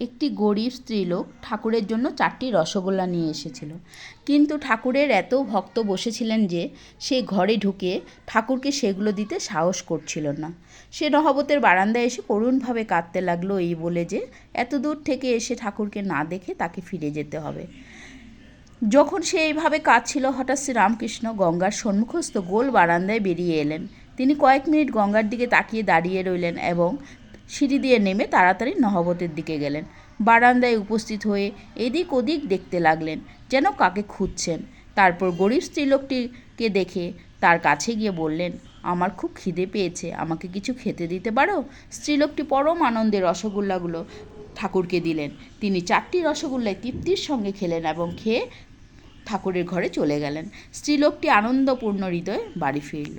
একটি গরিব স্ত্রীলোক ঠাকুরের জন্য চারটি রসগোল্লা নিয়ে এসেছিল। কিন্তু ঠাকুরের এত ভক্ত বসেছিলেন যে সে ঘরে ঢুকে ঠাকুরকে সেগুলো দিতে সাহস করছিল না। সে নহবতের বারান্দায় এসে করুণভাবে কাঁদতে লাগল এই বলে যে, এত দূর থেকে এসে ঠাকুরকে না দেখে তাকে ফিরে যেতে হবে যখন সে এইভাবে কাঁদছিল, হঠাৎ শ্রীরামকৃষ্ণ গঙ্গার সম্মুখস্থ গোল বারান্দায় বেরিয়ে এলেন। তিনি কয়েক মিনিট গঙ্গার দিকে তাকিয়ে দাঁড়িয়ে রইলেন এবং সিঁড়ি দিয়ে নেমে তাড়াতাড়ি নহবতের দিকে গেলেন। বারান্দায় উপস্থিত হয়ে এদিক ওদিক দেখতে লাগলেন, যেন কাকে খুঁজছেন। তারপর গরিব স্ত্রীলোকটিকে দেখে তার কাছে গিয়ে বললেন, আমার খুব খিদে পেয়েছে, আমাকে কিছু খেতে দিতে পারো? স্ত্রীলোকটি পরম আনন্দে রসগোল্লাগুলো ঠাকুরকে দিলেন। তিনি চারটি রসগোল্লায় তৃপ্তির সঙ্গে খেলেন এবং খেয়ে ঠাকুরের ঘরে চলে গেলেন। স্ত্রীলোকটি আনন্দপূর্ণ হৃদয়ে বাড়ি ফিরল।